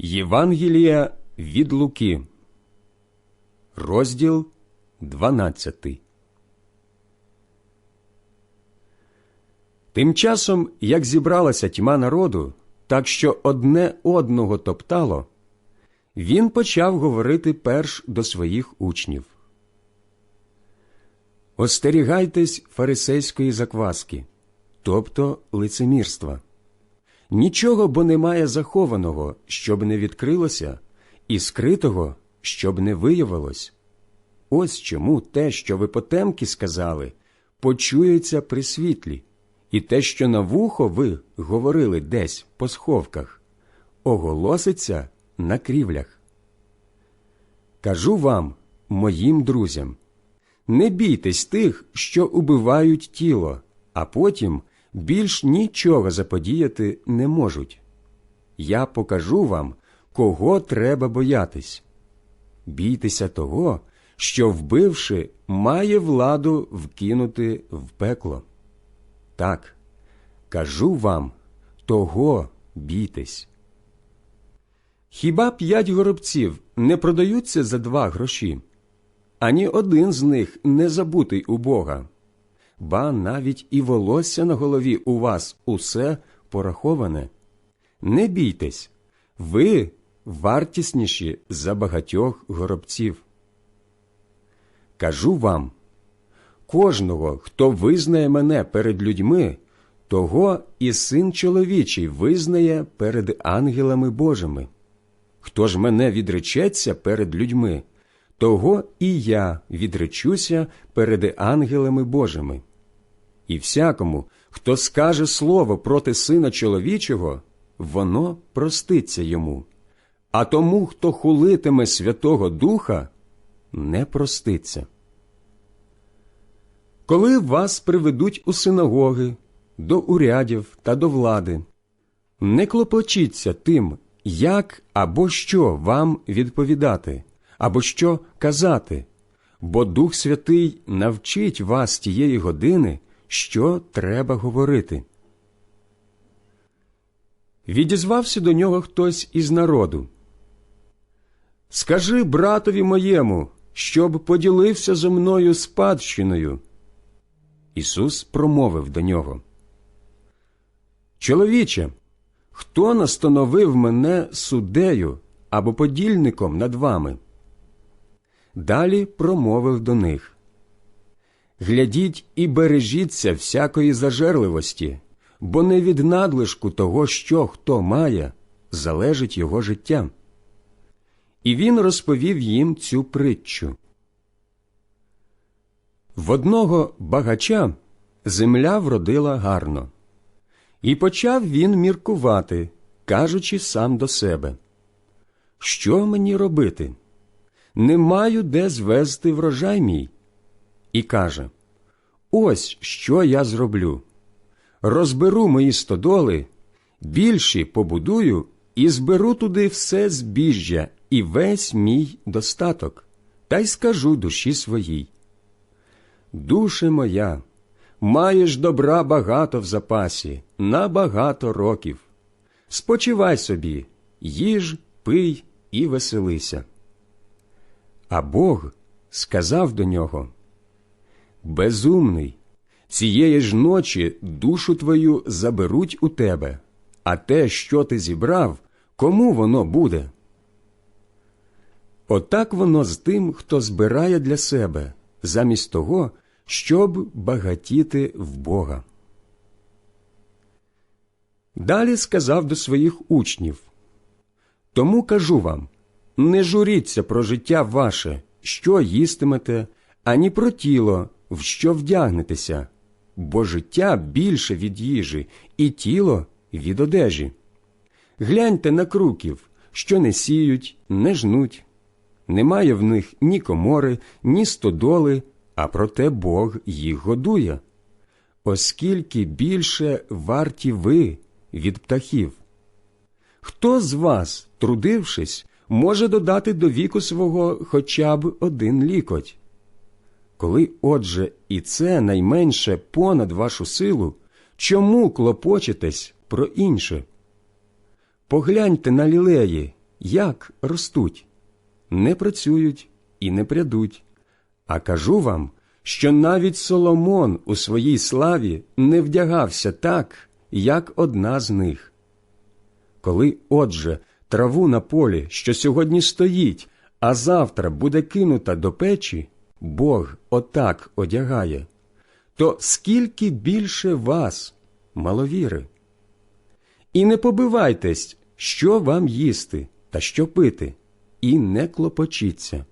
Євангелія від Луки, розділ 12. Тим часом, як зібралася тьма народу, так що одне одного топтало, він почав говорити перш до своїх учнів. Остерігайтесь фарисейської закваски, тобто лицемірства. Нічого бо немає захованого, щоб не відкрилося, і скритого, щоб не виявилось. Ось чому те, що ви потемки сказали, почується при світлі, і те, що на вухо ви говорили десь по сховках, оголоситься на крівлях. Кажу вам, моїм друзям, не бійтесь тих, що убивають тіло, а потім більш нічого заподіяти не можуть. Я покажу вам, кого треба боятись. Бійтеся того, що, вбивши, має владу вкинути в пекло. Так, кажу вам, того бійтесь. Хіба п'ять горобців не продаються за два гроші? Ані один з них не забутий у Бога ба навіть і волосся на голові у вас усе пораховане. Не бійтесь, ви вартісніші за багатьох горобців. Кажу вам кожного, хто визнає мене перед людьми, того і син чоловічий визнає перед ангелами Божими. Хто ж мене відречеться перед людьми, того і я відречуся перед ангелами Божими. І всякому, хто скаже слово проти сина чоловічого, воно проститься йому, а тому, хто хулитиме Святого Духа, не проститься. Коли вас приведуть у синагоги, до урядів та до влади, не клопочіться тим, як або що вам відповідати, або що казати, бо Дух Святий навчить вас тієї години що треба говорити. Відізвався до нього хтось із народу. Скажи братові моєму, щоб поділився зо мною спадщиною. Ісус промовив до нього. Чоловіче, хто настановив мене суддею або подільником над вами? Далі промовив до них глядіть і бережіться всякої зажерливості, бо не від надлишку того, що хто має, залежить його життя. І він розповів їм цю притчу. В одного багача земля вродила гарно, і почав він міркувати, кажучи сам до себе Що мені робити? Не маю де звезти врожай мій і каже Ось що я зроблю. Розберу мої стодоли, більші побудую і зберу туди все збіжжя і весь мій достаток, та й скажу душі своїй. Душе моя, маєш добра багато в запасі, на багато років. Спочивай собі, їж, пий і веселися. А Бог сказав до нього Безумний, цієї ж ночі душу твою заберуть у тебе, а те, що ти зібрав, кому воно буде? Отак воно з тим, хто збирає для себе, замість того, щоб багатіти в Бога. Далі сказав до своїх учнів Тому кажу вам не журіться про життя ваше, що їстимете, ані про тіло, в що вдягнетеся, бо життя більше від їжі, і тіло від одежі. Гляньте на круків, що не сіють, не жнуть. Немає в них ні комори, ні стодоли, а проте Бог їх годує. Оскільки більше варті ви від птахів. Хто з вас, трудившись, може додати до віку свого хоча б один лікоть? Коли, отже, і це найменше понад вашу силу, чому клопочетесь про інше? Погляньте на лілеї, як ростуть, не працюють і не прядуть. А кажу вам, що навіть Соломон у своїй славі не вдягався так, як одна з них. Коли, отже, траву на полі, що сьогодні стоїть, а завтра буде кинута до печі, Бог отак одягає, то скільки більше вас, маловіри? І не побивайтесь, що вам їсти та що пити, і не клопочіться,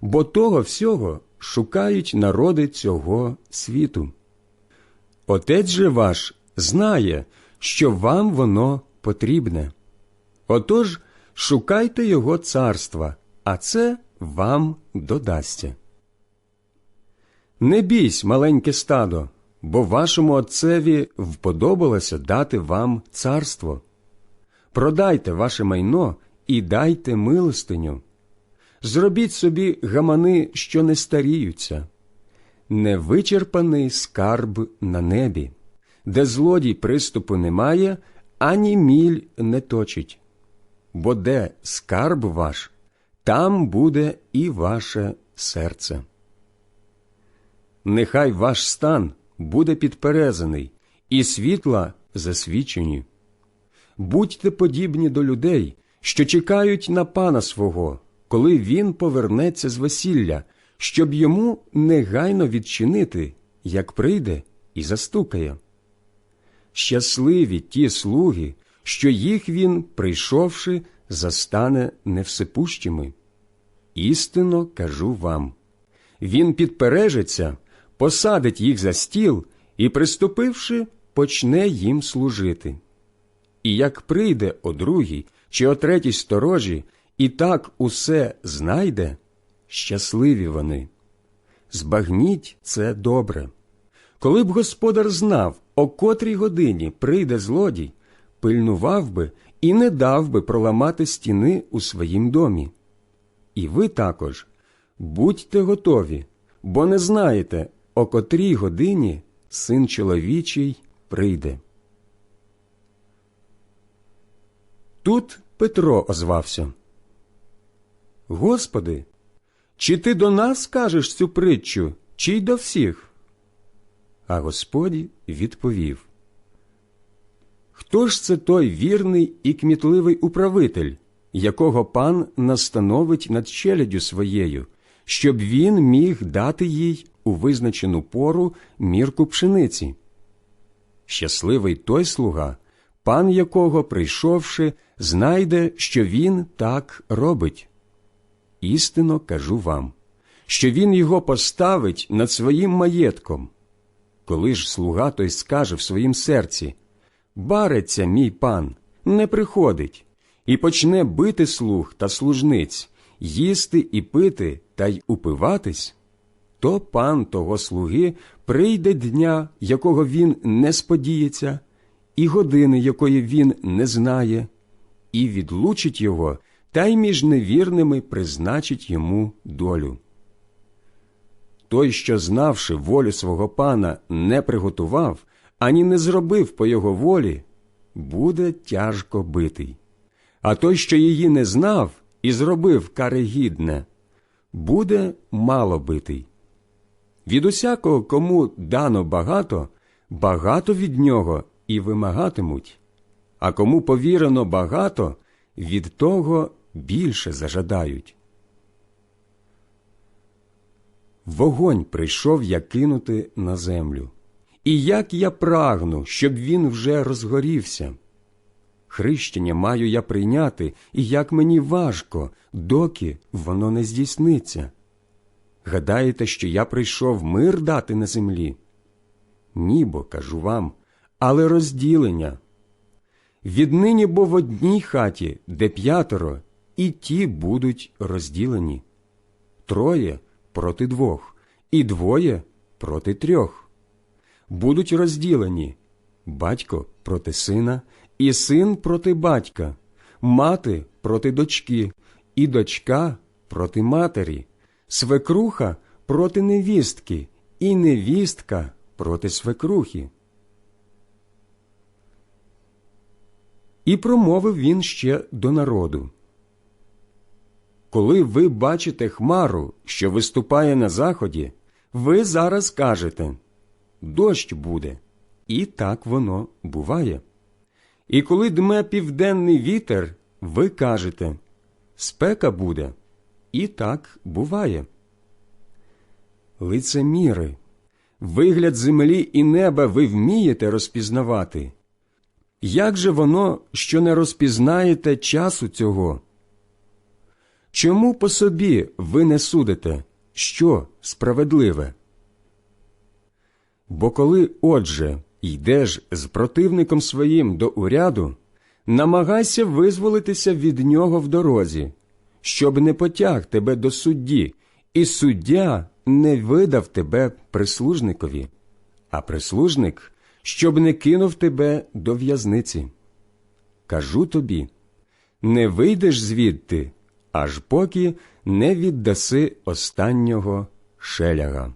бо того всього шукають народи цього світу. Отець же ваш знає, що вам воно потрібне. Отож шукайте Його царства, а це вам додасться. Не бійсь, маленьке стадо, бо вашому отцеві вподобалося дати вам царство. Продайте ваше майно і дайте милостиню. Зробіть собі гамани, що не старіються, невичерпаний скарб на небі, де злодій приступу немає, ані міль не точить. Бо де скарб ваш, там буде і ваше серце. Нехай ваш стан буде підперезаний, і світла засвічені. Будьте подібні до людей, що чекають на пана свого, коли він повернеться з весілля, щоб йому негайно відчинити, як прийде і застукає. Щасливі ті слуги, що їх він, прийшовши, застане невсипущими. Істинно кажу вам він підпережеться, посадить їх за стіл і, приступивши, почне їм служити. І як прийде о другій чи о третій сторожі, і так усе знайде, щасливі вони. Збагніть це добре. Коли б господар знав, о котрій годині прийде злодій, пильнував би і не дав би проламати стіни у своїм домі. І ви також будьте готові, бо не знаєте, о котрій годині син чоловічий прийде. Тут Петро озвався. Господи, чи ти до нас кажеш цю притчу, чи й до всіх? А Господь відповів Хто ж це той вірний і кмітливий управитель, якого пан настановить над челядю своєю, щоб він міг дати їй у визначену пору мірку пшениці? Щасливий той слуга, пан якого, прийшовши, знайде, що він так робить. Істинно кажу вам, що він його поставить над своїм маєтком. Коли ж слуга той скаже в своїм серці Бареться мій пан, не приходить, і почне бити слуг та служниць, їсти і пити та й упиватись, то пан того слуги прийде дня, якого він не сподіється, і години, якої він не знає, і відлучить його, та й між невірними призначить йому долю. Той, що, знавши волю свого пана, не приготував, ані не зробив по його волі, буде тяжко битий. А той, що її не знав і зробив карегідне, буде мало битий. Від усякого, кому дано багато, багато від нього і вимагатимуть, а кому повірено багато, від того більше зажадають. Вогонь прийшов я кинути на землю. І як я прагну, щоб він вже розгорівся. Хрещення маю я прийняти, і як мені важко, доки воно не здійсниться. Гадаєте, що я прийшов мир дати на землі? Нібо, кажу вам, але розділення. Віднині бо в одній хаті, де п'ятеро, і ті будуть розділені троє проти двох, і двоє проти трьох. Будуть розділені батько проти сина, і син проти батька, мати проти дочки, і дочка проти матері, свекруха проти невістки, і невістка проти свекрухи. І промовив він ще до народу коли ви бачите хмару, що виступає на заході, ви зараз кажете дощ буде, і так воно буває. І коли дме південний вітер, ви кажете спека буде, і так буває. Лицеміри, вигляд землі і неба ви вмієте розпізнавати. Як же воно, що не розпізнаєте часу цього? Чому по собі ви не судите, що справедливе? Бо коли, отже, йдеш з противником своїм до уряду, намагайся визволитися від нього в дорозі, щоб не потяг тебе до судді, і суддя не видав тебе прислужникові, а прислужник, щоб не кинув тебе до в'язниці. Кажу тобі не вийдеш звідти, аж поки не віддаси останнього шеляга.